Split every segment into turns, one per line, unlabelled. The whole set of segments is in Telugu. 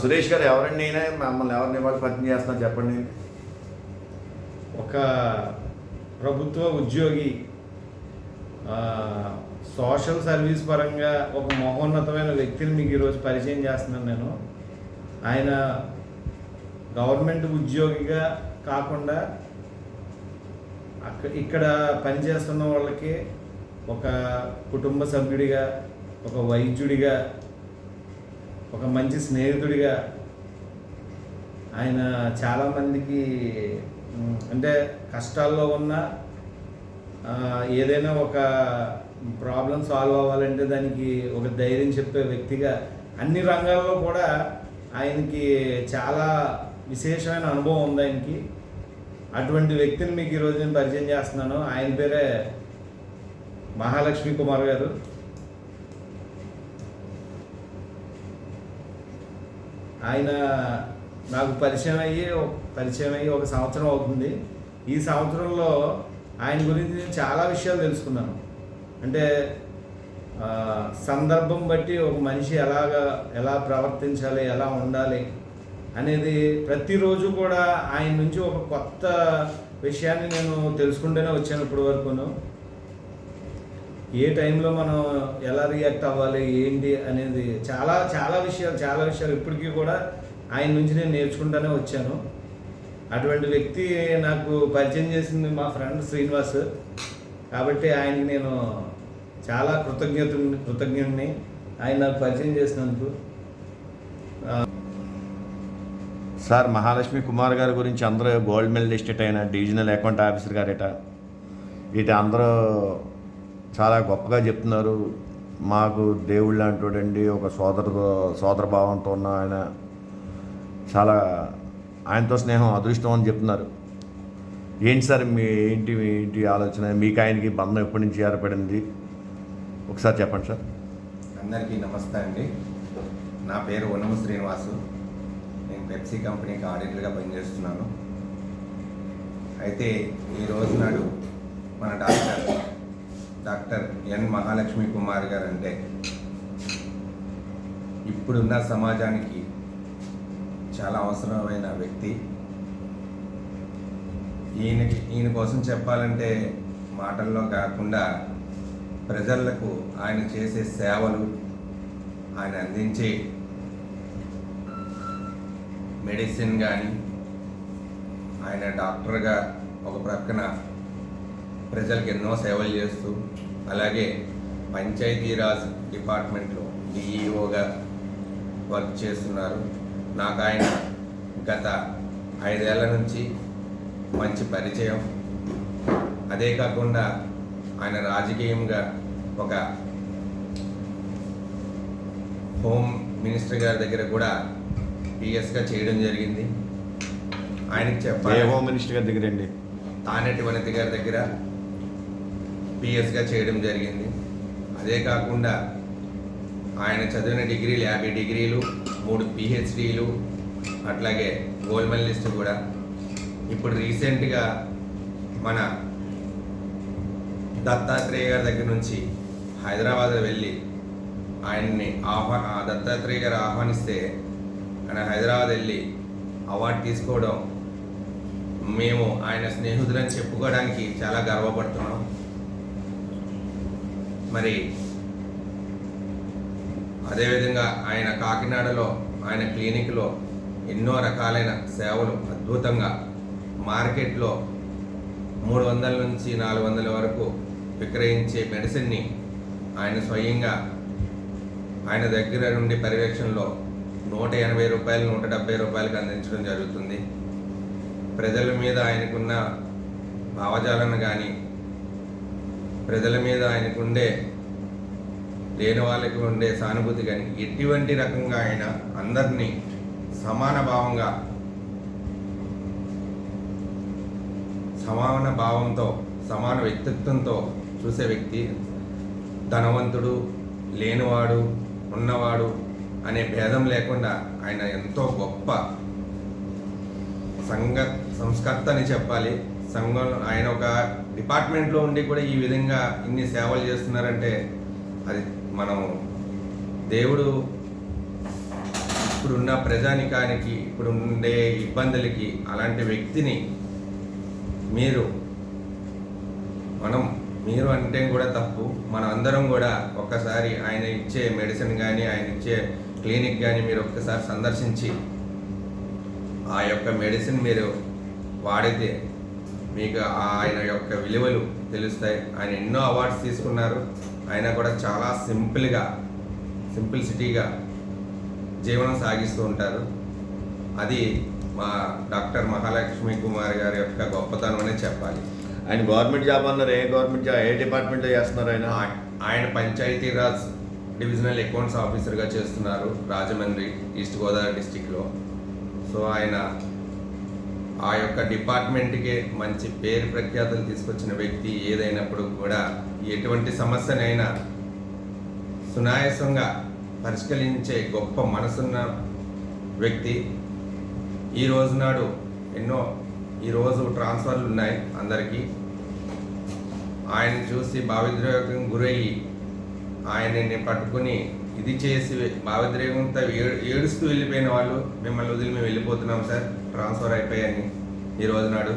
సురేష్ గారు ఎవరండి నేనే? మమ్మల్ని ఎవరిని ఇవాళ పరిచయం చేస్తున్నా చెప్పండి.
ఒక ప్రభుత్వ ఉద్యోగి సోషల్ సర్వీస్ పరంగా ఒక మహోన్నతమైన వ్యక్తిని మీకు ఈరోజు పరిచయం చేస్తున్నాను నేను. ఆయన గవర్నమెంట్ ఉద్యోగిగా కాకుండా అక్క ఇక్కడ పనిచేస్తున్న వాళ్ళకి ఒక కుటుంబ సభ్యుడిగా ఒక వైద్యుడిగా ఒక మంచి స్నేహితుడిగా ఆయన చాలామందికి అంటే కష్టాల్లో ఉన్న ఏదైనా ఒక ప్రాబ్లం సాల్వ్ అవ్వాలంటే దానికి ఒక ధైర్యం చెప్పే వ్యక్తిగా అన్ని రంగాల్లో కూడా ఆయనకి చాలా విశేషమైన అనుభవం ఉంది ఆయనకి. అటువంటి వ్యక్తిని మీకు ఈరోజు నేను పరిచయం చేస్తున్నాను. ఆయన పేరే మహాలక్ష్మి కుమార్ గారు. ఆయన నాకు పరిచయం అయ్యి పరిచయం అయ్యి ఒక సంవత్సరం అవుతుంది. ఈ సంవత్సరంలో ఆయన గురించి నేను చాలా విషయాలు తెలుసుకున్నాను. అంటే సందర్భం బట్టి ఒక మనిషి ఎలాగా ఎలా ప్రవర్తించాలి ఎలా ఉండాలి అనేది ప్రతిరోజు కూడా ఆయన నుంచి ఒక కొత్త విషయాన్ని నేను తెలుసుకుంటూనే వచ్చాను ఇప్పటి వరకును. ఏ టైంలో మనం ఎలా రియాక్ట్ అవ్వాలి ఏంటి అనేది చాలా చాలా విషయాలు చాలా విషయాలు ఇప్పటికీ కూడా ఆయన నుంచి నేను నేర్చుకుంటానే వచ్చాను. అటువంటి వ్యక్తి నాకు పరిచయం చేసింది మా ఫ్రెండ్ శ్రీనివాస్. కాబట్టి ఆయనకి నేను చాలా కృతజ్ఞత కృతజ్ఞుడిని ఆయన నాకు పరిచయం చేసినందుకు.
సార్ మహాలక్ష్మి కుమార్ గారి గురించి అందరూ గోల్డ్ మెడలిస్ట్ అయిన డివిజనల్ అకౌంట్ ఆఫీసర్ గారట. ఇటు అందరూ చాలా గొప్పగా చెప్తున్నారు. మాకు దేవుళ్ళు లాంటి ఒక సోదర సోదర భావంతో ఉన్న ఆయన. చాలా ఆయనతో స్నేహం అదృష్టం అని చెప్తున్నారు. ఏంటి సార్ మీ ఏంటి మీ ఏంటి ఆలోచన? మీకు ఆయనకి బంధం ఎప్పటి నుంచి ఏర్పడింది? ఒకసారి చెప్పండి సార్.
అందరికీ నమస్తే అండి. నా పేరు వనము శ్రీనివాసు. నేను పెప్సీ కంపెనీకి ఆడిటర్గా పనిచేస్తున్నాను. అయితే ఈ రోజు నాడు మన doctor doctor N Mahalakshmi Kumar గారు అంటే ఇప్పుడున్న సమాజానికి చాలా అవసరమైన వ్యక్తి. ఈయనకి ఈయన కోసం చెప్పాలంటే మాటల్లో కాకుండా ప్రజలకు ఆయన చేసే సేవలు ఆయన అందించే మెడిసిన్ కానీ ఆయన డాక్టర్గా ఒక ప్రక్కన ప్రజలకు ఎన్నో సేవలు చేస్తూ అలాగే పంచాయతీరాజ్ డిపార్ట్మెంట్లో డిఈఓగా వర్క్ చేస్తున్నారు. నాకు ఆయన గత ఐదేళ్ళ నుంచి మంచి పరిచయం. అదే కాకుండా ఆయన రాజకీయంగా ఒక హోమ్ మినిస్టర్ గారి దగ్గర కూడా పిఎస్గా చేయడం జరిగింది. ఆయనకి చెప్పాలి.
హోమ్ మినిస్టర్ గారి దగ్గర అండి?
తానెట్టి వనిత గారి దగ్గర. పిఎస్గా చేయడం జరిగింది. అదే కాకుండా ఆయన చదివిన డిగ్రీలు యాభై డిగ్రీలు మూడు పిహెచ్డీలు అట్లాగే గోల్డ్ మెడలిస్ట్ కూడా. ఇప్పుడు రీసెంట్గా మన దత్తాత్రేయ గారి దగ్గర నుంచి హైదరాబాద్ వెళ్ళి ఆయన్ని ఆహ్వా ఆ దత్తాత్రేయ గారు ఆహ్వానిస్తే ఆయన హైదరాబాద్ వెళ్ళి అవార్డు తీసుకోవడం మేము ఆయన స్నేహితులని చెప్పుకోవడానికి చాలా గర్వపడుతున్నాం. మరి అదేవిధంగా ఆయన కాకినాడలో ఆయన క్లినిక్లో ఎన్నో రకాలైన సేవలు అద్భుతంగా మార్కెట్లో మూడు వందల నుంచి నాలుగు వందల వరకు విక్రయించే మెడిసిన్ని ఆయన స్వయంగా ఆయన దగ్గర నుండి పర్యవేక్షణలో నూట ఎనభై రూపాయలు నూట డెబ్బై రూపాయలకు అందించడం జరుగుతుంది. ప్రజల మీద ఆయనకున్న భావజాలను కానీ ప్రజల మీద ఆయనకుండే లేని వాళ్ళకి ఉండే సానుభూతి కానీ ఎటువంటి రకంగా ఆయన అందరినీ సమాన భావంగా సమాన భావంతో సమాన వ్యక్తిత్వంతో చూసే వ్యక్తి ధనవంతుడు లేనివాడు ఉన్నవాడు అనే భేదం లేకుండా ఆయన ఎంతో గొప్ప సంఘ సంస్కర్త అని చెప్పాలి. సంఘం ఆయన ఒక డిపార్ట్మెంట్లో ఉండి కూడా ఈ విధంగా ఇన్ని సేవలు చేస్తున్నారంటే అది మనం దేవుడు ఇప్పుడున్న ప్రజానికానికి ఇప్పుడు ఉండే ఇబ్బందులకి అలాంటి వ్యక్తిని మీరు మనం మీరు అంటే కూడా తప్పు. మనం అందరం కూడా ఒక్కసారి ఆయన ఇచ్చే మెడిసిన్ కానీ ఆయన ఇచ్చే క్లినిక్ కానీ మీరు ఒక్కసారి సందర్శించి ఆ యొక్క మెడిసిన్ మీరు వాడితే మీకు ఆయన యొక్క విలువలు తెలుస్తాయి. ఆయన ఎన్నో అవార్డ్స్ తీసుకున్నారు. ఆయన కూడా చాలా సింపుల్గా సింప్లిసిటీగా జీవనం సాగిస్తూ ఉంటారు. అది మా డాక్టర్ మహాలక్ష్మి కుమార్ గారి యొక్క గొప్పతనం అనే చెప్పాలి.
ఆయన గవర్నమెంట్ జాబ్ అన్నారు. ఏ గవర్నమెంట్ జాబ్? ఏ డిపార్ట్మెంట్లో చేస్తున్నారు ఆయన?
ఆయన పంచాయతీరాజ్ డివిజనల్ అకౌంట్స్ ఆఫీసర్గా చేస్తున్నారు. రాజమండ్రి ఈస్ట్ గోదావరి డిస్టిక్లో. సో ఆయన ఆ యొక్క డిపార్ట్మెంట్కే మంచి పేరు ప్రఖ్యాతులు తీసుకొచ్చిన వ్యక్తి ఏదైనప్పుడు కూడా ఎటువంటి సమస్యనైనా సునాయాసంగా పరిష్కరించే గొప్ప మనసున్న వ్యక్తి ఈ రోజు నాడు ఎన్నో ఈరోజు ట్రాన్స్ఫర్లు ఉన్నాయి అందరికీ. ఆయన చూసి భావిద్రోగం గురయ్యి ఆయనని పట్టుకుని ఇది చేసి భావిద్రోగంతో ఏడుస్తూ వెళ్ళిపోయిన వాళ్ళు మిమ్మల్ని వదిలి మేము వెళ్ళిపోతున్నాం సార్. ట్రాన్స్ఫర్ అయిపోయాయి ఈ రోజు నాడు.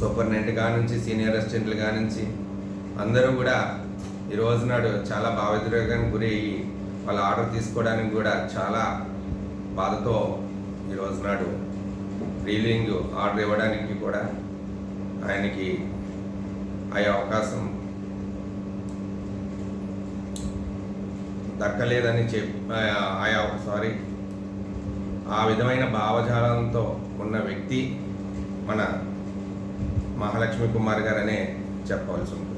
సూపరింటెండెంట్గా నుంచి సీనియర్ అసిస్టెంట్లు గా నుంచి అందరూ కూడా ఈ రోజు నాడు చాలా భావోద్వేగానికి గురి అయ్యి వాళ్ళ ఆర్డర్ తీసుకోవడానికి కూడా చాలా బాధతో ఈ రోజు నాడు రీలింగ్ ఆర్డర్ ఇవ్వడానికి కూడా ఆయనకి అయ్యే అవకాశం దక్కలేదని చెప్ ఆయా సారీ ఆ విధమైన భావజాలంతో ఉన్న వ్యక్తి మన మహాలక్ష్మి కుమార్ గారనే చెప్పవలసి ఉంటుంది.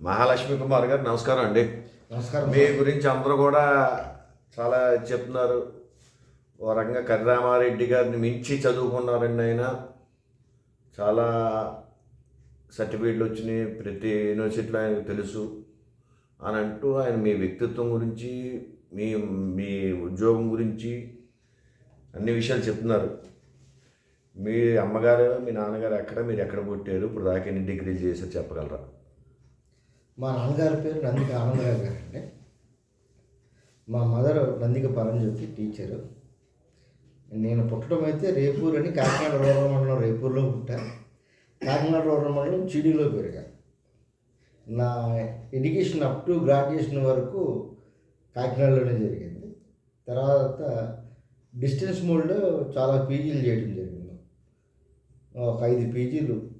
మహాలక్ష్మి కుమార్ గారు నమస్కారం అండి.
నమస్కారం
మీ గురించి అందరూ కూడా చాలా చెప్తున్నారు. ఓ రకంగా కర్రామారెడ్డి గారిని మించి చదువుకున్నారండి ఆయన. చాలా సర్టిఫికేట్లు వచ్చినాయి. ప్రతి యూనివర్సిటీలో ఆయనకు తెలుసు. అని అంటూ ఆయన మీ వ్యక్తిత్వం గురించి మీ మీ ఉద్యోగం గురించి అన్ని విషయాలు చెప్తున్నారు. మీ అమ్మగారు మీ నాన్నగారు ఎక్కడ మీరు ఎక్కడ పుట్టారు? ఇప్పుడు దాకా ఎన్ని డిగ్రీలు చేశారు చెప్పగలరా?
మా నాన్నగారి పేరు నందిక ఆనందరావు గారు అండి. మా మదర్ నందిక పరంజ్యోతి టీచరు. నేను పుట్టడం అయితే రేపూర్ అని కాకినాడ రూరల్ మండలం రేపూర్లో పుట్టా. కాకినాడ రూరల్ మండలం చీడీలో పెరిగా. నా ఎడ్యుకేషన్ అప్ టు గ్రాడ్యుయేషన్ వరకు కాకినాడలోనే జరిగింది. తర్వాత డిస్టెన్స్ మోడ్లో చాలా పీజీలు చేయడం జరిగింది. ఒక ఐదు పీజీలు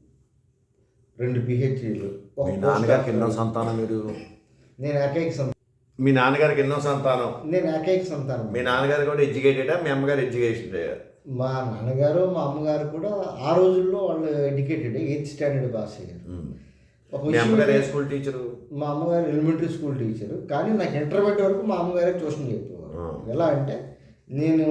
రెండు పిహెచ్డీలు
మీ నాన్నగారికి ఎన్నో సంతానం మీరు?
నేను ఏకైక సంతానం.
మీ నాన్నగారికి ఎన్నో సంతానం?
నేను ఏకైక సంతానం.
మీ నాన్నగారు కూడా ఎడ్యుకేటెడా? మీ అమ్మగారు ఎడ్యుకేషన్
మా నాన్నగారు మా అమ్మగారు కూడా ఆ రోజుల్లో వాళ్ళు ఎడ్యుకేటెడ్ ఎయిత్ స్టాండర్డ్ పాస్ అయ్యారు.
మీ అమ్మగారు ఏ స్కూల్ టీచరు?
మా అమ్మగారు ఎలిమెంటరీ స్కూల్ టీచరు. కానీ నాకు ఇంటర్మీడియట్ వరకు మా అమ్మగారే ట్యూషన్ చెప్పేవారు. ఎలా అంటే నేను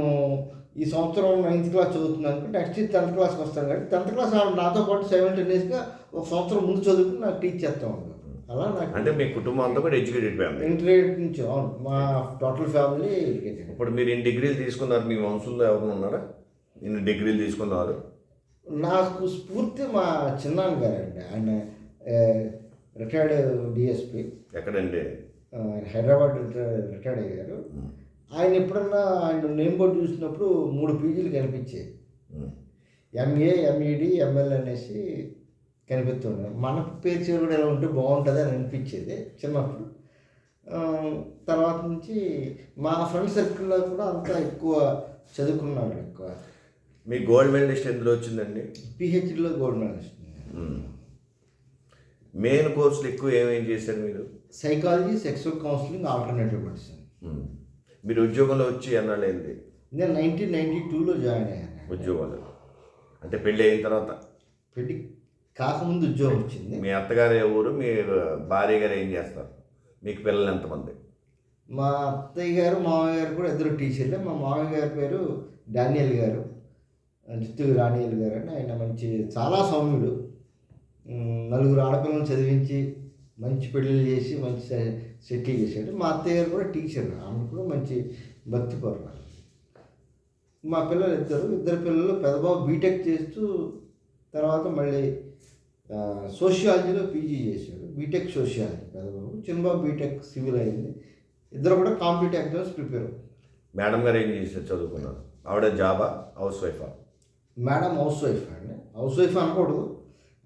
ఈ సంవత్సరం నైన్త్ క్లాస్ చదువుతున్నాను నెక్స్ట్ టెన్త్ క్లాస్కి వస్తాను కాబట్టి టెన్త్ క్లాస్ నాతో పాటు సెవెంటీన్ డేస్గా ఒక సంవత్సరం ముందు చదువుకుని నాకు టీచ్ చేస్తూ ఉంటాను అలా నాకు
అంటే మీ కుటుంబం అంతా కూడా ఎడ్యుకేటెడ్ ఫ్యామిలీ
ఇంటర్మీడియట్ నుంచి అవును. మా టోటల్ ఫ్యామిలీ ఎడ్యుకేటెడ్
ఇప్పుడు మీరు ఇన్ని డిగ్రీలు తీసుకున్నారు మీ వంశంలో ఎవరు ఉన్నారా? ఇన్ని డిగ్రీలు తీసుకున్నారు.
నాకు స్ఫూర్తి మా చిన్నాన్న గారండి ఆయన రిటైర్డ్ డిఎస్పి
ఎక్కడండి?
హైదరాబాద్ రిటైర్- రిటైర్డ్ అయ్యారు. ఆయన ఎప్పుడన్నా ఆయన నేమ్ బోర్డు చూసినప్పుడు మూడు పీజీలు కనిపించాయి. ఎంఏ ఎంఈడి ఎంఎల్ అనేసి కనిపిస్తుండే. మన పేరు చేరు కూడా ఎలా ఉంటే బాగుంటుంది అని అనిపించేది చిన్నప్పుడు. తర్వాత నుంచి మా ఫ్రెండ్ సర్కిల్లో కూడా అంతా ఎక్కువ చదువుకున్నాడు ఎక్కువ.
మీ గోల్డ్ మెడలిస్ట్ ఎందులో వచ్చిందండి?
పిహెచ్డిలో గోల్డ్ మెడలిస్ట్.
మెయిన్ కోర్సులు ఎక్కువ ఏమేం చేశారు మీరు?
Psychology sexual counselling alternative medicine.
మీరు ఉద్యోగంలో వచ్చి ఎన్నాళ్ళైంది
నేను నైన్టీన్ నైన్టీ టూలో జాయిన్ అయ్యాను.
ఉద్యోగాలు. అంటే పెళ్ళి అయిన తర్వాత?
పెళ్ళి కాకముందు ఉద్యోగం వచ్చింది.
మీ అత్తగారు ఊరు? మీ భార్య గారు ఏం చేస్తారు? మీకు పిల్లలు ఎంతమంది?
మా అత్తయ్య గారు మామయ్య గారు కూడా ఇద్దరు టీచర్లే. మా మామయ్య గారి పేరు డానియల్ గారు జిత్తు రానియల్ గారు అని ఆయన మంచి చాలా సౌమ్యుడు. నలుగురు ఆడపిల్లలను చదివించి మంచి పెళ్ళిళ్ళు చేసి మంచి సెటిల్ చేశాడు. మా అత్తయ్య గారు కూడా టీచర్. ఆమె కూడా మంచి భక్తి పరురాలు మా పిల్లలు ఇద్దరు. ఇద్దరు పిల్లలు పెద్దబాబు బీటెక్ చేస్తూ తర్వాత మళ్ళీ సోషియాలజీలో పీజీ చేశాడు. బీటెక్ సోషియాలజీ పెద్దబాబు. చిన్నబాబు బీటెక్ సివిల్ అయింది. ఇద్దరు కూడా కాంపిటేటివ్ ఎగ్జామ్స్ ప్రిపేర్
మేడం గారు ఏం చేసి చదువుకున్నారు? ఆవిడ జాబా హౌస్ వైఫా?
మేడం హౌస్ వైఫ్ అండి. హౌస్ వైఫ్ అనకూడదు.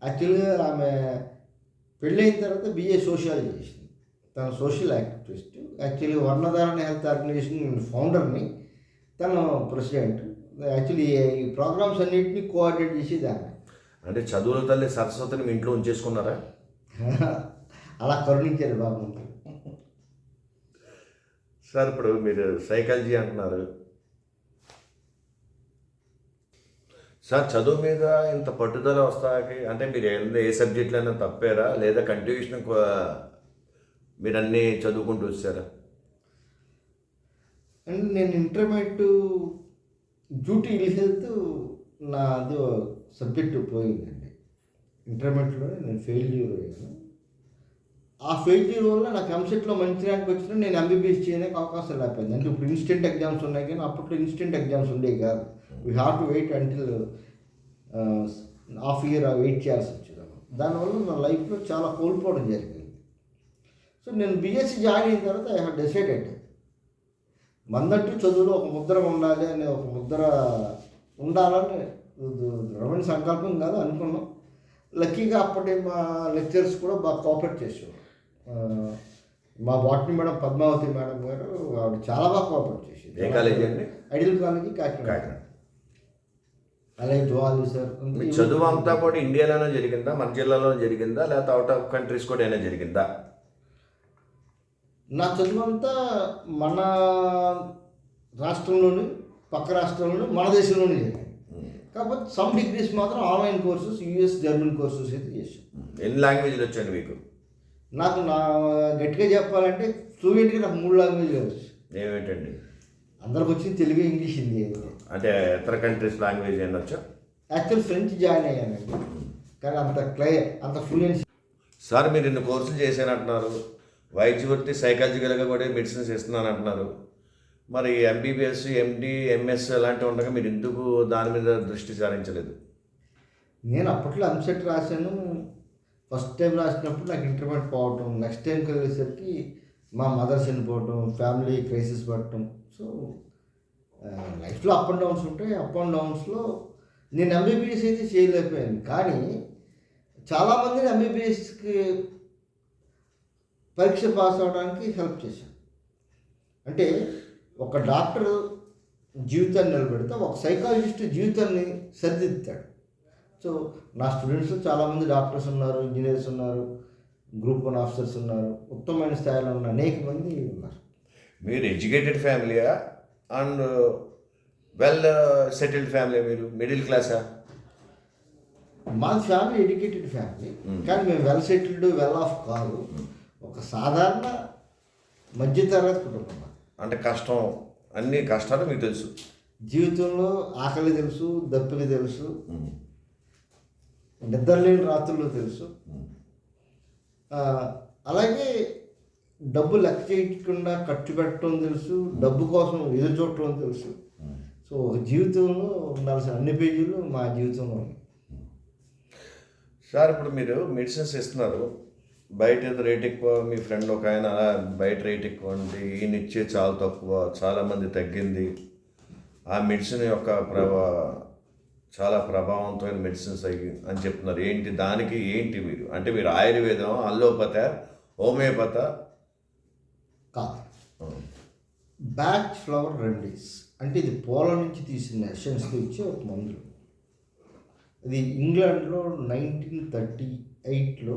యాక్చువల్గా ఆమె పెళ్ళైన తర్వాత బిఏ సోషియాలజీ చేసింది. తను social activist actually Varnadharana health organization ఫౌండర్ని తను ప్రెసిడెంట్ యాక్చువల్లీ ఈ ప్రోగ్రామ్స్ అన్నింటినీ కోఆర్డినేట్ చేసేది ఆమె.
అంటే చదువుల తల్లి సరస్వతిని మీ ఇంట్లో ఉంచేసుకున్నారా?
అలా కరుణించారు బాబు.
సార్ ఇప్పుడు మీరు సైకాలజీ అంటున్నారు. సార్ చదువు మీద ఇంత పట్టుదల వస్తాకి అంటే మీరు ఏ సబ్జెక్టులైనా తప్పారా? లేదా కంటిన్యూషన్ మీరు అన్నీ చదువుకుంటూ వచ్చారా?
అండ్ నేను ఇంటర్మీడియట్ డ్యూటీ హెల్త్ నాది సబ్జెక్ట్ పోయిందండి. ఇంటర్మీడియట్లో నేను ఫెయిల్యూర్ అయ్యాను. ఆ ఫెయిల్యూర్ వల్ల నాకు ఎంసెట్లో మంచి ర్యాంక్ వచ్చినా నేను ఎంబీబీఎస్ చేయడానికి అవకాశం లేకపోయింది. అంటే ఇప్పుడు ఇన్స్టెంట్ ఎగ్జామ్స్ ఉన్నాయి కానీ అప్పట్లో ఇన్స్టెంట్ ఎగ్జామ్స్ ఉండేవి కాదు. We have to wait until half year wait చేయాల్సి వచ్చేది. దానివల్ల నా లైఫ్లో చాలా కోల్పోవడం జరిగింది. సో నేను బీఎస్సీ జాయిన్ అయిన తర్వాత ఐ హ్యావ్ డిసైడెడ్ మందంటూ చదువులో ఒక ముద్ర ఉండాలి అనే ఒక ముద్ర ఉండాలని దృఢమైన సంకల్పం కాదు అనుకున్నాం. లక్కీగా అప్పటి మా లెక్చర్స్ కూడా బాగా కోఆపరేట్ చేసేవారు. మా బాటనీ మేడం పద్మావతి మేడం గారు ఆవిడ చాలా బాగా కోఆపరేట్ చేసేది? Ideal college
Kakinada.
అలాగే జోహాలి సార్
మీ చదువు అంతా కూడా ఇండియాలోనే జరిగిందా? మన జిల్లాలో జరిగిందా? లేకపోతే అవుట్ ఆఫ్ కంట్రీస్ కూడా అయినా జరిగిందా?
నా చదువు అంతా మన రాష్ట్రంలోని పక్క రాష్ట్రంలోని మన దేశంలోనే జరిగింది. కాకపోతే సమ్ డిగ్రీస్ మాత్రం online courses US German courses అయితే చేశాను
ఎన్ని లాంగ్వేజ్లు వచ్చాయండి మీకు?
నాకు నా గట్టిగా చెప్పాలంటే ఫ్లూయెంట్గా నాకు మూడు లాంగ్వేజ్లు వచ్చు
ఏమిటండి?
అందరికి వచ్చింది తెలుగు ఇంగ్లీష్ హిందీ అయితే.
అంటే ఇతర కంట్రీస్ లాంగ్వేజ్ అయినా వచ్చా
యాక్చువల్ ఫ్రెంచ్ జాయిన్ అయ్యానండి. కానీ అంత క్లై అంత ఫ్లూయెన్సీ
సార్ మీరు ఇన్ని కోర్సులు చేశానంటున్నారు. వైద్య వృత్తి సైకాలజికల్గా కూడా మెడిసిన్స్ ఇస్తున్నాను అంటున్నారు మరి ఎంబీబీఎస్ ఎండి ఎంఎస్ అలాంటివి ఉండగా మీరు ఎందుకు దాని మీద దృష్టి సారించలేదు?
నేను అప్పట్లో ఎంసెట్ రాశాను. ఫస్ట్ టైం రాసినప్పుడు నాకు ఇంటర్మీడియట్ పోవటం నెక్స్ట్ టైంకి వెళ్ళేసరికి మా మదర్ చనిపోవటం ఫ్యామిలీ క్రైసిస్ పడటం. సో లైఫ్లో అప్ అండ్ డౌన్స్ ఉంటాయి. అప్ అండ్ డౌన్స్లో నేను ఎంబీబీఎస్ అయితే చేయలేకపోయాను. కానీ చాలామందిని ఎంబీబీఎస్కి పరీక్ష పాస్ అవడానికి హెల్ప్ చేశాను. అంటే ఒక డాక్టర్ జీవితాన్ని నిలబెడితే ఒక సైకాలజిస్ట్ జీవితాన్ని సరిదిద్దుతాడు. సో నా స్టూడెంట్స్ చాలామంది డాక్టర్స్ ఉన్నారు ఇంజనీర్స్ ఉన్నారు గ్రూప్ వన్ ఆఫీసర్స్ ఉన్నారు ఉత్తమమైన స్థాయిలో ఉన్న అనేక మంది ఉన్నారు.
మీరు ఎడ్యుకేటెడ్ ఫ్యామిలీయా? అండ్ వెల్ సెటిల్డ్ ఫ్యామిలీ మీరు మిడిల్ క్లాసా
మాది ఫ్యామిలీ ఎడ్యుకేటెడ్ ఫ్యామిలీ కానీ మేము వెల్ సెటిల్డ్ వెల్ ఆఫ్ కాదు. ఒక సాధారణ మధ్యతరగతి కుటుంబం.
అంటే కష్టం అన్ని కష్టాలు మీకు తెలుసు.
జీవితంలో ఆకలి తెలుసు దప్పిక తెలుసు. నిద్రలేని రాత్రులు తెలుసు. ఆ, అలాగే డబ్బు లెక్క చేయకుండా ఖర్చు పెట్టడం తెలుసు డబ్బు కోసం ఎదురు చూడటం తెలుసు. సో జీవితంలో ఉండాల్సిన అన్ని పేజీలు మా జీవితంలో
సార్ ఇప్పుడు మీరు మెడిసిన్స్ ఇస్తున్నారు బయట ఏదో రేట్ ఎక్కువ మీ ఫ్రెండ్ ఒక ఆయన బయట రేట్ ఎక్కువ ఉంది ఈయన ఇచ్చే చాలా తక్కువ చాలామంది తగ్గింది. ఆ మెడిసిన్ యొక్క ప్రభా చాలా ప్రభావంతమైన మెడిసిన్స్ అయ్యి అని చెప్తున్నారు. ఏంటి దానికి ఏంటి మీరు? అంటే మీరు ఆయుర్వేదం అల్లోపత హోమియోపత?
కాదు. Bach flower remedies. అంటే ఇది పూల నుంచి తీసిన ఎసెన్స్తో ఇచ్చే ఒక మందులు. ఇది ఇంగ్లాండ్లో నైన్టీన్ థర్టీ ఎయిట్లో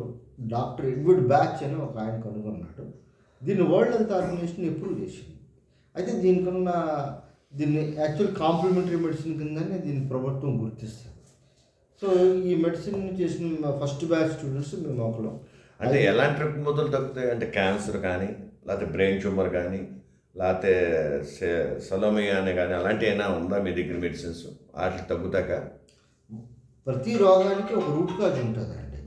డాక్టర్ ఎడ్వర్డ్ బ్యాచ్ అని ఒక ఆయన కనుగొన్నాడు. దీన్ని వరల్డ్ హెల్త్ ఆర్గనైజేషన్ అప్రూవ్ చేసింది? అయితే దీనికన్నా దీన్ని యాక్చువల్ కాంప్లిమెంటరీ మెడిసిన్ కిందనే దీన్ని ప్రభుత్వం గుర్తిస్తుంది. సో ఈ మెడిసిన్ చేసిన ఫస్ట్ బ్యాచ్ స్టూడెంట్స్ మేము ఒకరు
అంటే ఎలాంటి రుగ్మతలు తగ్గుతాయి? అంటే క్యాన్సర్ కానీ లేకపోతే బ్రెయిన్ ట్యూమర్ కానీ లేకపోతే సలోమియా అని కానీ అలాంటి అయినా ఉందా మీ దగ్గర మెడిసిన్స్? వాటికి తగ్గుతాక?
ప్రతి రోగానికి ఒక రూట్ కాజ్ ఉంటుందండి.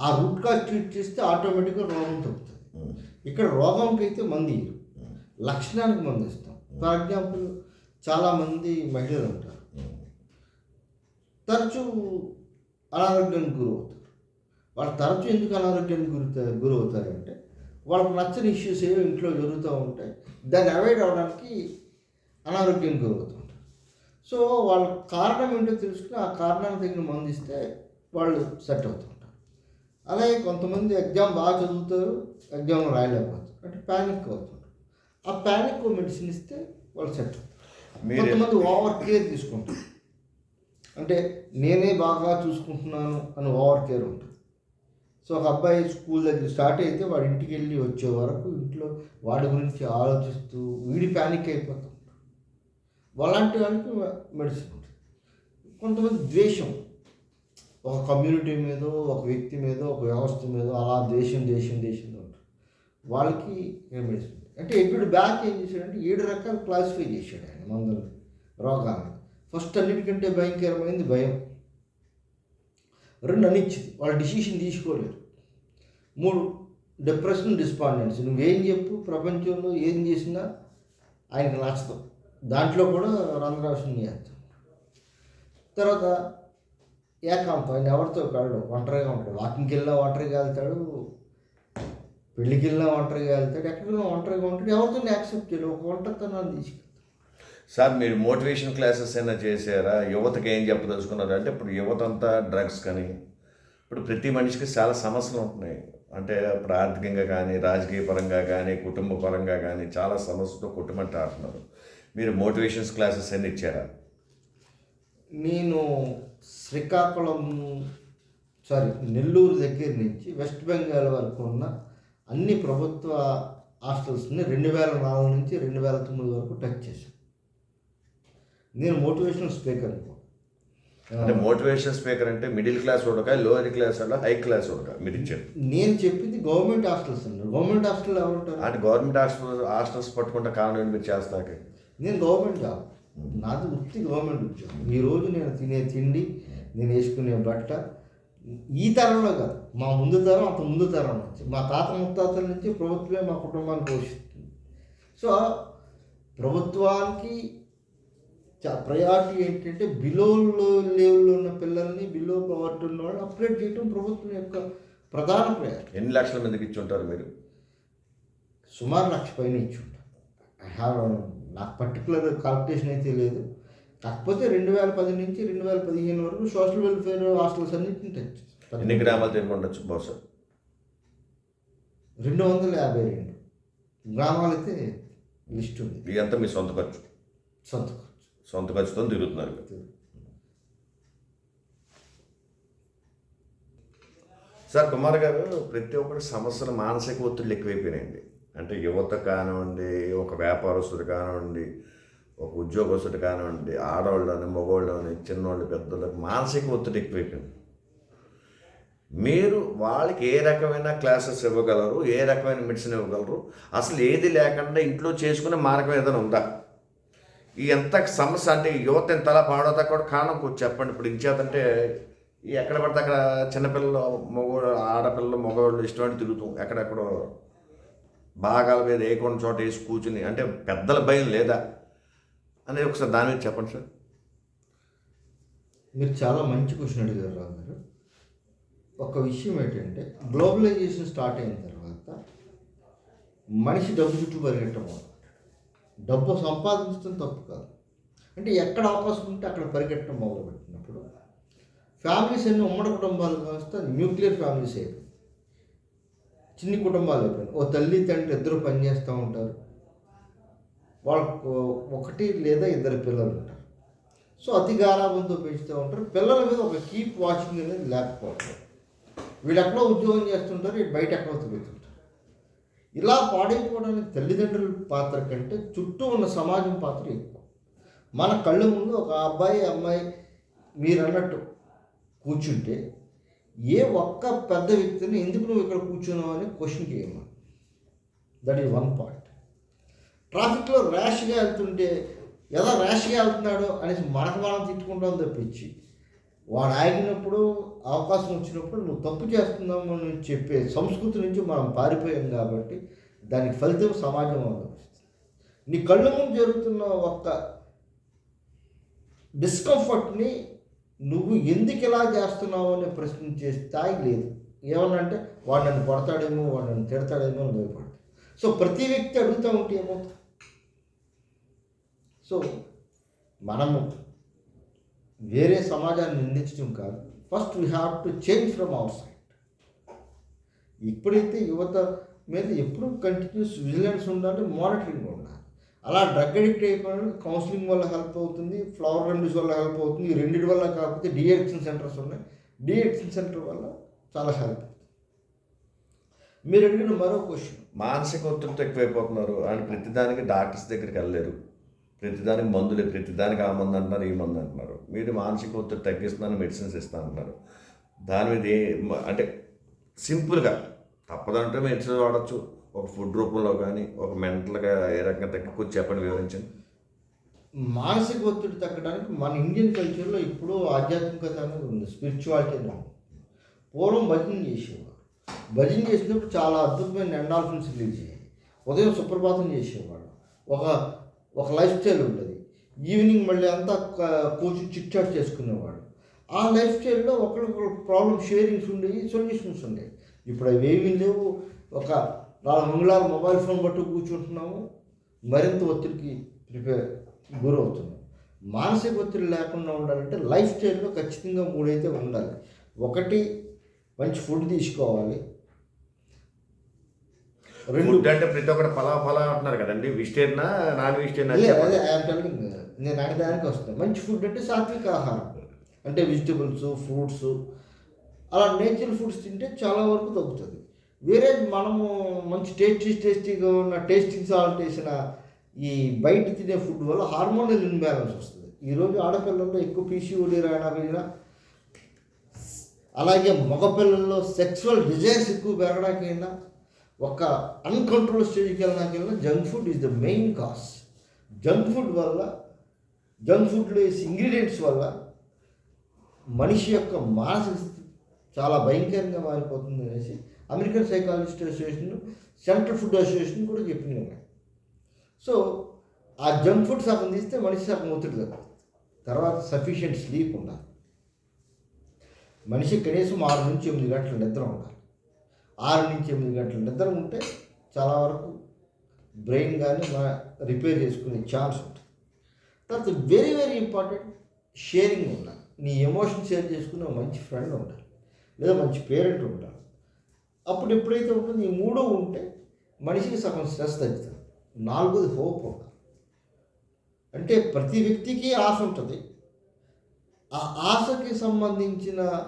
ఆ రూట్ కాజ్ ట్రీట్ చేస్తే ఆటోమేటిక్గా రోగం తగ్గుతుంది. ఇక్కడ రోగంకి అయితే మందు లక్షణానికి మందు ఇస్తాం. ఫర్ ఎగ్జాంపుల్ చాలామంది మహిళలు ఉంటారు. తరచూ అనారోగ్యానికి గురవుతారు. వాళ్ళు తరచూ ఎందుకు అనారోగ్యానికి గురి గురవుతారంటే వాళ్ళకి నచ్చని ఇష్యూస్ ఏవో ఇంట్లో జరుగుతూ ఉంటాయి. దాన్ని అవాయిడ్ అవ్వడానికి అనారోగ్యానికి గురవుతుంటారు సో వాళ్ళ కారణం ఏంటో తెలుసుకుని ఆ కారణానికి తగిన మందు ఇస్తే వాళ్ళు సెట్ అవుతుంటారు అలాగే కొంతమంది ఎగ్జామ్ బాగా చదువుతారు ఎగ్జామ్ రాయలేకపోతారు. అంటే ప్యానిక్ అవుతుంటారు. ఆ ప్యానిక్ మెడిసిన్ ఇస్తే వాళ్ళు సెట్ అవుతారు. కొంతమంది ఓవర్ కేర్ తీసుకుంటారు. అంటే నేనే బాగా చూసుకుంటున్నాను అని ఓవర్ కేర్ ఉంటుంది. సో ఒక అబ్బాయి స్కూల్ దగ్గర స్టార్ట్ అయితే వాడి ఇంటికి వెళ్ళి వచ్చే వరకు ఇంట్లో వాడి గురించి ఆలోచిస్తూ వీడి ప్యానిక్ అయిపోతాం అలాంటి వాళ్ళకి మెడిసిన్ ఉంటుంది. కొంతమంది ద్వేషం. ఒక కమ్యూనిటీ మీద ఒక వ్యక్తి మీద ఒక వ్యవస్థ మీద అలా దేశం దేశం ద్వేషం ఉంటారు వాళ్ళకి ఏం మెడిసిన్ అంటే ఎప్పుడు బ్యాక్ ఏం చేశాడంటే ఏడు రకాలు క్లాసిఫై చేశాడు ఆయన మందులు రోగాలను. ఫస్ట్ అన్నిటికంటే భయంకరమైంది భయం. రెండు అనిచ్చింది. వాళ్ళు డిసిషన్ తీసుకోలేరు మూడు డిప్రెషన్ డిస్పాండెన్సీ నువ్వేం చెప్పు ప్రపంచంలో ఏం చేసినా ఆయనకు నచ్చదు. దాంట్లో కూడా రంధ్రాసం చేస్తాం తర్వాత ఏకాంతం. ఆయన ఎవరితో కాడు? ఒంటరిగా ఉంటాడు. వాకింగ్కి వెళ్ళినా ఒంటరిగా వెళ్తాడు. పెళ్ళికి వెళ్ళినా ఒంటరిగా వెళ్తాడు. ఎక్కడికి ఒంటరిగా ఉంటాడు. ఎవరితో యాక్సెప్ట్ చేయడు ఒక ఒంటరితనాన్ని తీసుకెళ్తాడు
సార్ మీరు మోటివేషన్ క్లాసెస్ అయినా చేశారా? యువతకి ఏం చెప్పదలుచుకున్నారు? అంటే ఇప్పుడు యువత అంతా డ్రగ్స్ కానీ ఇప్పుడు ప్రతి మనిషికి చాలా సమస్యలు ఉంటున్నాయి. అంటే ఇప్పుడు ఆర్థికంగా కానీ రాజకీయ పరంగా కానీ కుటుంబ పరంగా కానీ చాలా సమస్యతో కుటుంబంటే ఆడుతున్నారు. మీరు మోటివేషన్స్ క్లాసెస్ అన్ని ఇచ్చారా?
నేను శ్రీకాకుళం సారీ నెల్లూరు దగ్గర నుంచి వెస్ట్ బెంగాల్ వరకు ఉన్న అన్ని ప్రభుత్వ హాస్టల్స్ని రెండు వేల నాలుగు నుంచి రెండు వేల తొమ్మిది వరకు టచ్ చేశాను. నేను మోటివేషనల్ స్పీకర్
అంటే మోటివేషన్ స్పీకర్ అంటే మిడిల్ క్లాస్ ఉడక లోయర్ క్లాస్ ఉడక హై క్లాస్ ఉడక మీరు ఇచ్చారు
నేను చెప్పింది గవర్నమెంట్ హాస్టల్స్ అండి. గవర్నమెంట్ హాస్టల్ ఎవరు ఉంటారు
అంటే గవర్నమెంట్ హాస్టల్ హాస్టల్స్ పట్టుకుంటే కారణం ఏంటి మీరు చేస్తాక?
నేను గవర్నమెంట్ జాబ్ నాది వృత్తి గవర్నమెంట్ ఉద్యోగం ఈరోజు నేను తినే తిండి నేను వేసుకునే బట్ట ఈ తరంలో కాదు. మా ముందు తరం అంత ముందు తరం నుంచి. మా తాత ముత్తాతల నుంచి ప్రభుత్వమే మా కుటుంబాన్ని పోషిస్తుంది. సో ప్రభుత్వానికి ప్రయారిటీ ఏంటంటే బిలో లెవెల్లో ఉన్న పిల్లల్ని బిలో పవర్టీ ఉన్న వాళ్ళని అప్గ్రేడ్ చేయడం ప్రభుత్వం యొక్క ప్రధాన ప్రయారిటీ.
ఎన్ని లక్షల మందికి ఇచ్చి ఉంటారు మీరు?
సుమారు లక్ష పైన ఇచ్చి ఉంటాను ఐ హ్యావ్ నాకు పర్టికులర్ కాల్కులేషన్ అయితే లేదు. కాకపోతే రెండు వేల పది నుంచి రెండు వేల పదిహేను వరకు సోషల్ వెల్ఫేర్ హాస్టల్స్ అన్నింటిని టచ్
ఎన్ని గ్రామాలు తిరిగి ఉండొచ్చు బహుశా?
రెండు వందల యాభై రెండు. గ్రామాలు అయితే లిస్ట్ ఉంది.
ఇదంతా మీ సొంత ఖర్చు.
సొంత ఖర్చు.
సొంత ఖర్చుతో తిరుగుతున్నారు. సార్ కుమార్ గారు ప్రతి ఒక్కరి సమస్యలు మానసిక ఒత్తిళ్ళు ఎక్కువైపోయినాయండి. అంటే యువత కానివ్వండి ఒక వ్యాపారస్తుడు కానివ్వండి ఒక ఉద్యోగస్తుడు కానివ్వండి ఆడవాళ్ళని మగవాళ్ళని చిన్నవాళ్ళు పెద్దవాళ్ళకి మానసిక ఒత్తిడి ఎక్కువైపోయింది. మీరు వాళ్ళకి ఏ రకమైన క్లాసెస్ ఇవ్వగలరు ఏ రకమైన మెడిసిన్ ఇవ్వగలరు? అసలు ఏది లేకుండా ఇంట్లో చేసుకునే మార్గం ఏదైనా ఉందా? ఈ ఎంత సమస్య అంటే యువత ఎంతలా పాడవుతా కూడా కారణం కొంచెం చెప్పండి. ఇప్పుడు ఇంచేతంటే ఈ ఎక్కడ పడితే అక్కడ చిన్నపిల్లలు మగవాళ్ళు ఆడపిల్లలు మగవాళ్ళు ఇష్టమైన తిరుగుతాం ఎక్కడెక్కడో భాగాల మీద వేయకుండా చోట వేసి కూర్చుని అంటే పెద్దల భయం లేదా అనేది ఒకసారి దాని మీద చెప్పండి సార్.
మీరు చాలా మంచి క్వశ్చన్ అడిగారు రావు గారు. ఒక విషయం ఏంటంటే గ్లోబలైజేషన్ స్టార్ట్ అయిన తర్వాత మనిషి డబ్బు చుట్టూ పరిగెట్టడం డబ్బు సంపాదించడం తప్పు కాదు. అంటే ఎక్కడ అవకాశం ఉంటే అక్కడ పరిగెట్టడం మొదలుపెట్టినప్పుడు ఫ్యామిలీస్ అన్ని ఉమ్మడి కుటుంబాలు కాస్త న్యూక్లియర్ ఫ్యామిలీస్ అయిపోయి చిన్ని కుటుంబాలు అయిపోయినాయి ఓ తల్లి తండ్రి ఇద్దరు పనిచేస్తూ ఉంటారు. వాళ్ళకు ఒకటి లేదా ఇద్దరు పిల్లలు ఉంటారు. సో అతి గారాబంతో పెంచుతూ ఉంటారు. పిల్లల మీద ఒక కీప్ వాచింగ్ అనేది లేకపోవడం వీళ్ళు ఎక్కడో ఉద్యోగం చేస్తుంటారు బయట ఎక్కడో తిరుగుతుంటారు. ఇలా పాడైపోవడానికి తల్లిదండ్రుల పాత్ర కంటే చుట్టూ ఉన్న సమాజం పాత్ర ఎక్కువ. మన కళ్ళ ముందు ఒక అబ్బాయి అమ్మాయి మీరు అన్నట్టు కూర్చుంటే ఏ ఒక్క పెద్ద వ్యక్తిని ఎందుకు నువ్వు ఇక్కడ కూర్చున్నావు అని క్వశ్చన్ చేయమా దట్ ఈజ్ వన్ పాయింట్ ట్రాఫిక్లో ర్యాష్గా వెళ్తుంటే ఎలా ర్యాష్గా వెళ్తున్నాడో అనేసి మనకు మనం తిట్టుకుంటాం తప్పించి వాడు ఆగినప్పుడు అవకాశం వచ్చినప్పుడు నువ్వు తప్పు చేస్తున్నావు అని చెప్పే సంస్కృతి నుంచి మనం పారిపోయాం కాబట్టి దానికి ఫలితం సమాజం అనుభవిస్తుంది. నీ కళ్ళ ముందు జరుగుతున్న ఒక్క డిస్కంఫర్ట్ని నువ్వు ఎందుకు ఇలా చేస్తున్నావు అనే ప్రశ్నించే స్థాయి లేదు. ఏమన్నా అంటే వాడు నన్ను కొడతాడేమో వాడు నన్ను తిడతాడేమో అని భయపడతాడు. సో ప్రతి వ్యక్తి అడుగుతూ ఉంటే ఏమో సో మనము వేరే సమాజాన్ని నిందించడం కాదు. First we have to change from our side ఇప్పుడైతే యువత మీద ఎప్పుడు కంటిన్యూస్ విజిలెన్స్ ఉండాలి మానిటరింగ్ ఉండాలి. అలా డ్రగ్ అడిక్ట్ అయిపోయిన కౌన్సిలింగ్ వల్ల హెల్ప్ అవుతుంది ఫ్లవర్ రెమెడీస్ వల్ల హెల్ప్ అవుతుంది ఈ రెండింటి వల్ల కాకపోతే డిఎక్షన్ సెంటర్స్ ఉన్నాయి. డిఎక్షన్ సెంటర్ వల్ల చాలా హెల్ప్ అవుతుంది. మీరు అడిగిన మరో క్వశ్చన్
మానసిక ఒత్తిడితో ఎక్కువైపోతున్నారు. అండ్ ప్రతిదానికి డాక్టర్స్ దగ్గరికి వెళ్ళలేరు. ప్రతిదానికి మందులే ప్రతిదానికి ఆ మందు అంటున్నారు ఈ మందు అంటున్నారు. మీరు మానసిక ఒత్తిడి తగ్గిస్తున్నాను మెడిసిన్స్ ఇస్తా అంటున్నారు. దాని మీద ఏ అంటే సింపుల్గా తప్పదంటే మెడిసిన్ వాడచ్చు. ఒక ఫుడ్ రూపంలో కానీ ఒక మెంటల్గా ఏ రకంగా తగ్గి కొంచెం చెప్పండి వివరించండి.
మానసిక ఒత్తిడి తగ్గడానికి మన ఇండియన్ కల్చర్లో ఇప్పుడు ఆధ్యాత్మికత అనేది ఉంది స్పిరిచువాలిటీ అనేది పూర్వం భజన చేసేవారు. భజన చేసినప్పుడు చాలా అద్భుతమైన ఎండాల్ఫిన్స్ రిలీజ్ అయ్యాయి. ఉదయం సుప్రభాతం చేసేవాడు ఒక ఒక లైఫ్ స్టైల్ ఉండేది. ఈవినింగ్ మళ్ళీ అంతా కూర్చొని కూర్చుని చిట్ చాట్ చేసుకునేవాడు. ఆ లైఫ్ స్టైల్లో ఒకరికొకరు ప్రాబ్లమ్ షేరింగ్స్ ఉండేవి సొల్యూషన్స్ ఉండేవి. ఇప్పుడు అవి ఏమీ లేవు. ఒక నాలుగు మంగళాలు మొబైల్ ఫోన్ పట్టు కూర్చుంటున్నాము. మరింత ఒత్తిడికి ప్రిపేర్ గురవుతున్నాం మానసిక ఒత్తిడి లేకుండా ఉండాలంటే లైఫ్ స్టైల్లో ఖచ్చితంగా మూడైతే ఉండాలి. ఒకటి మంచి ఫుడ్ తీసుకోవాలి.
ఫుడ్ అంటే ప్రతి ఒక్కరు పలా పలా అంటున్నారు కదండి. వెజిటేరియనా నాన్ వెజిటేరియన్
నేను అనే దానికి వస్తాను మంచి ఫుడ్ అంటే సాత్విక ఆహారం. అంటే వెజిటబుల్స్ ఫ్రూట్స్ అలా నేచురల్ ఫుడ్స్ తింటే చాలా వరకు తగ్గుతుంది. వేరే మనము మంచి టేస్టీ టేస్టీగా ఉన్న టేస్టింగ్ సాల్ట్ వేసిన ఈ బయట తినే ఫుడ్ వల్ల హార్మోనల్ ఇన్బ్యాలెన్స్ వస్తుంది. ఈరోజు ఆడపిల్లల్లో ఎక్కువ పీసీఓడి రాయడానికి అలాగే మగపిల్లల్లో సెక్సువల్ డిజైర్స్ ఎక్కువ పెరగడానికైనా ఒక అన్కంట్రోల్ స్టేజ్కి వెళ్ళడానికైనా junk food is the main cause junk food వల్ల జంక్ ఫుడ్లో వేసే ఇంగ్రీడియంట్స్ వల్ల మనిషి యొక్క మానసిక స్థితి చాలా భయంకరంగా మారిపోతుంది అనేసి American psychologist association central food association కూడా చెప్పింది ఉన్నాయి సో ఆ జంక్ ఫుడ్ సగం తీస్తే మనిషి సగం ఒత్తిడి తగ్గుతుంది. తర్వాత సఫిషియెంట్ స్లీప్ ఉండాలి. మనిషి కనీసం ఆరు నుంచి ఎనిమిది గంటల నిద్ర ఉండాలి. ఆరు నుంచి ఎనిమిది గంటల నిద్ర ఉంటే చాలా వరకు బ్రెయిన్ కానీ మన రిపేర్ చేసుకునే ఛాన్స్ ఉంటుంది. తర్వాత వెరీ వెరీ ఇంపార్టెంట్ షేరింగ్ ఉండాలి. నీ ఎమోషన్ షేర్ చేసుకునే మంచి ఫ్రెండ్ ఉండాలి. లేదా మంచి పేరెంట్ ఉండాలి. అప్పుడు ఎప్పుడైతే ఉంటుందో ఈ మూడో ఉంటే మనిషికి సగం స్ట్రెస్ తగ్గుతుంది. నాలుగోది హోప్ ఉండాలి. అంటే ప్రతి వ్యక్తికి ఆశ ఉంటుంది. ఆ ఆశకి సంబంధించిన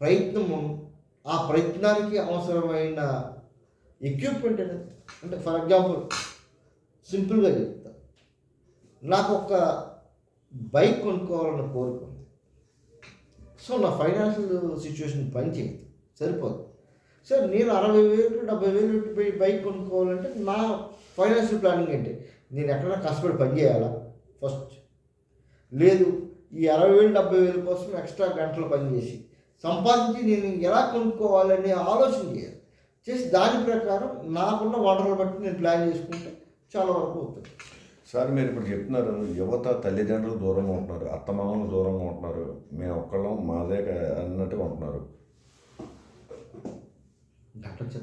ప్రయత్నము ఆ ప్రయత్నానికి అవసరమైన ఎక్విప్మెంట్ అనేది అంటే ఫర్ ఎగ్జాంపుల్ సింపుల్గా చెప్తా. నాకు ఒక బైక్ కొనుక్కోవాలన్న కోరిక ఉంది. సో నా ఫైనాన్షియల్ సిచ్యువేషన్ పనిచేయదు సరిపోదు. సార్ నేను అరవై వేలు డెబ్బై వేలు బైక్ కొనుక్కోవాలంటే నా ఫైనాన్షియల్ ప్లానింగ్ ఏంటి? నేను ఎక్కడైనా కష్టపడి పని చేయాలా? ఫస్ట్ లేదు ఈ అరవై వేలు డెబ్బై వేల కోసం ఎక్స్ట్రా గంటలు పనిచేసి సంపాదించి నేను ఎలా కొనుక్కోవాలనే ఆలోచన చేయాలి చేసి దాని ప్రకారం నాకున్న వనరులు బట్టి నేను ప్లాన్ చేసుకుంటే చాలా వరకు అవుతుంది.
సార్ మీరు ఇప్పుడు చెప్తున్నారు యువత తల్లిదండ్రులు దూరంగా ఉంటున్నారు అత్తమామలు దూరంగా ఉంటున్నారు మేము ఒక్కళ్ళం మాదే అన్నట్టుగా ఉంటున్నారు.
గంట చెప్తా